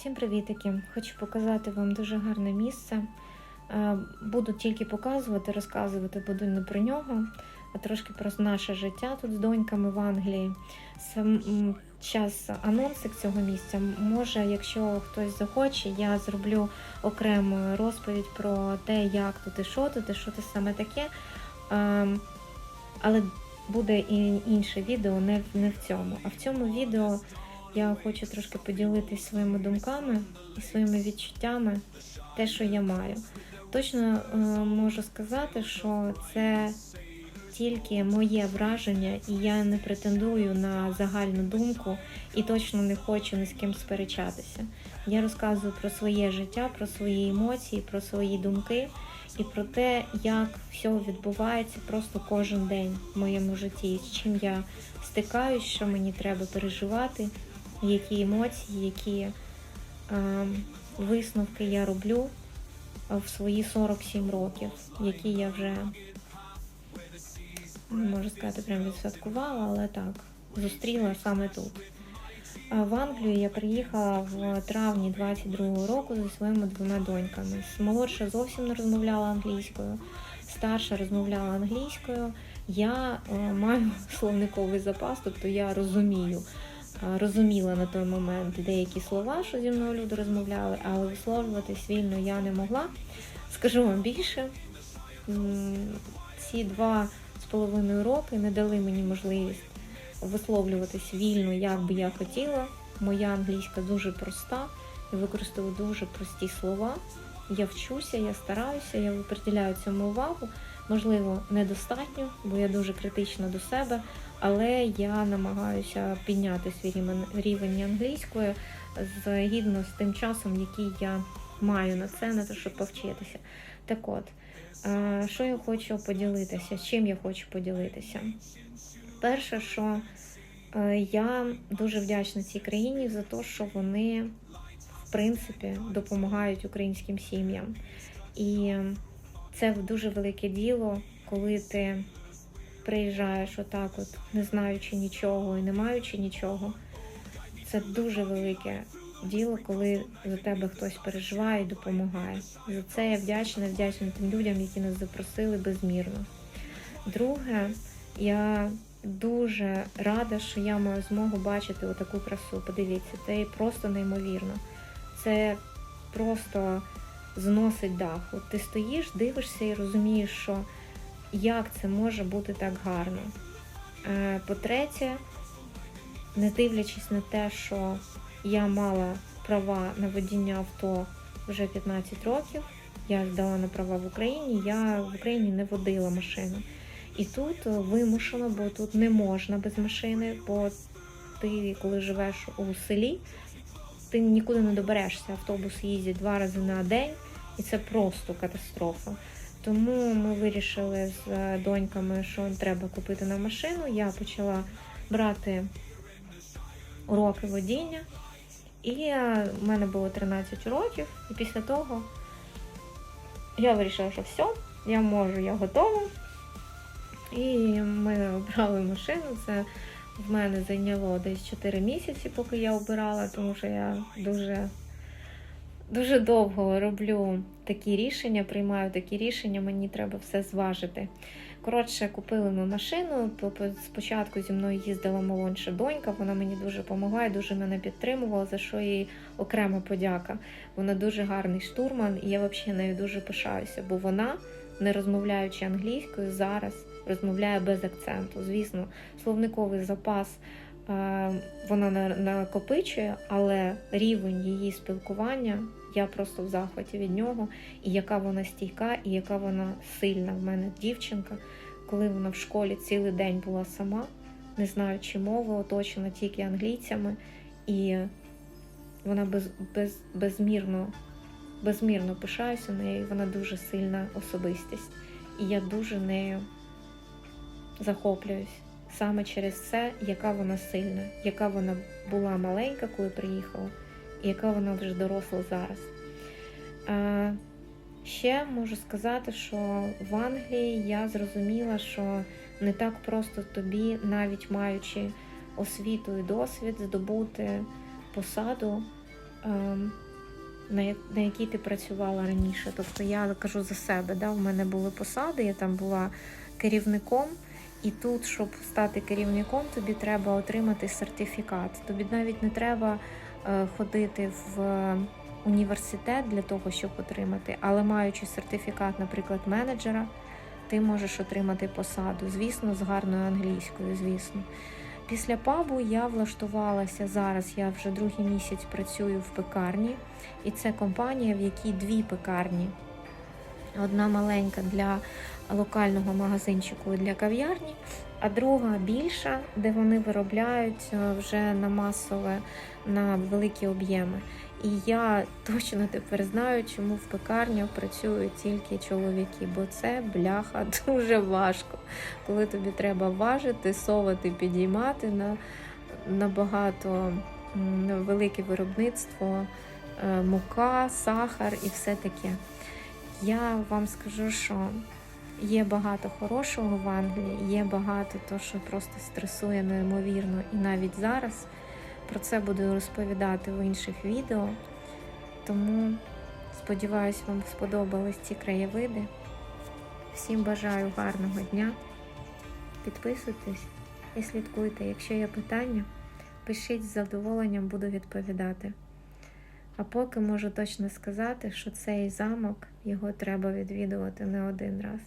Всім привітики! Хочу показати вам дуже гарне місце. Е, Буду тільки показувати, розказувати буду не про нього, а трошки про наше життя тут з доньками в Англії. Сам час анонсик цього місця. Може, якщо хтось захоче, я зроблю окрему розповідь про те, як тут і що тут, і що це саме таке. Ем, Але буде і інше відео, не в цьому. А в цьому відео я хочу трошки поділитися своїми думками і своїми відчуттями, те, що я маю. Точно е, можу сказати, що це тільки моє враження, і я не претендую на загальну думку і точно не хочу ні з ким сперечатися. Я розказую про своє життя, про свої емоції, про свої думки і про те, як все відбувається просто кожен день в моєму житті, з чим я стикаюсь, що мені треба переживати, які емоції, які е, висновки я роблю в свої 47 років, які я вже не можу сказати, прям відсвяткувала, але так, зустріла саме тут. В Англію я приїхала в травні 22-го року зі своїми двома доньками. Молодша зовсім не розмовляла англійською, старша розмовляла англійською. Я е, маю словниковий запас, тобто я розумію, розуміла на той момент деякі слова, що зі мною люди розмовляли, але висловлюватись вільно я не могла. Скажу вам більше, ці два з половиною роки не дали мені можливість висловлюватись вільно, як би я хотіла. Моя англійська дуже проста, я використовую дуже прості слова. Я вчуся, я стараюся, я приділяю цьому увагу. Можливо, недостатньо, бо я дуже критична до себе, але я намагаюся підняти свій рівень- англійської згідно з тим часом, який я маю на це, на те, щоб повчитися. Так от, е, що я хочу поділитися, чим я хочу поділитися? Перше, що е, я дуже вдячна цій країні за те, що вони, в принципі, допомагають українським сім'ям. І це дуже велике діло, коли ти приїжджаєш отак, от, не знаючи нічого і не маючи нічого. Це дуже велике діло, коли за тебе хтось переживає і допомагає. За це я вдячна, вдячна тим людям, які нас запросили безмірно. Друге, я дуже рада, що я маю змогу бачити отаку красу. Подивіться, це просто неймовірно. Це просто зносить дах. От ти стоїш, дивишся і розумієш, що як це може бути так гарно. Е, По-третє, не дивлячись на те, що я мала права на водіння авто вже 15 років, я здала на права в Україні, я в Україні не водила машину. І тут е, вимушено, бо тут не можна без машини, бо ти, коли живеш у селі, ти нікуди не доберешся. Автобус їздить два рази на день, і це просто катастрофа. Тому ми вирішили з е, доньками, що треба купити на машину. Я почала брати уроки водіння, і е, в мене було 13 років, і після того я вирішила, що все, я можу, я готова. І ми обрали машину. Це в мене зайняло десь 4 місяці, поки я обирала, тому що я дуже, дуже довго роблю такі рішення, приймаю такі рішення, мені треба все зважити. Коротше, купили ми машину. по- Спочатку зі мною їздила молодша донька, вона мені дуже допомагає, дуже мене підтримувала, за що їй окрема подяка. Вона дуже гарний штурман, і я взагалі нею дуже пишаюся, бо вона, не розмовляючи англійською, зараз розмовляє без акценту. Звісно, словниковий запас е, вона накопичує, але рівень її спілкування я просто в захваті від нього, і яка вона стійка, і яка вона сильна. В мене дівчинка, коли вона в школі цілий день була сама, не знаючи мови, оточена тільки англійцями, і вона без, без, безмірно, безмірно пишаюся нею, вона дуже сильна особистість. І я дуже нею захоплююсь саме через це, яка вона сильна, яка вона була маленька, коли приїхала, і яка вона вже доросла зараз. А, ще можу сказати, що в Англії я зрозуміла, що не так просто тобі, навіть маючи освіту і досвід, здобути посаду на якій ти працювала раніше. Тобто я кажу за себе, да, в мене були посади, я там була керівником, і тут, щоб стати керівником, тобі треба отримати сертифікат. Тобі навіть не треба е, ходити в університет для того, щоб отримати, але маючи сертифікат, наприклад, менеджера, ти можеш отримати посаду. Звісно, з гарною англійською, звісно. Після пабу я влаштувалася зараз. Я вже другий місяць працюю в пекарні, і це компанія, в якій дві пекарні. Одна маленька для локального магазинчику для кав'ярні, а друга більша, де вони виробляють е, вже на масове, на великі об'єми. І я точно тепер знаю, чому в пекарнях працюють тільки чоловіки, бо це бляха дуже важко, коли тобі треба важити, совати, підіймати на набагато велике виробництво, е, мука, сахар і все таке. Я вам скажу, що є багато хорошого в Англії, є багато того, що просто стресує неймовірно. І навіть зараз про це буду розповідати в інших відео. Тому сподіваюся, вам сподобались ці краєвиди. Всім бажаю гарного дня. Підписуйтесь і слідкуйте. Якщо є питання, пишіть з задоволенням, буду відповідати. А поки можу точно сказати, що цей замок його треба відвідувати не один раз.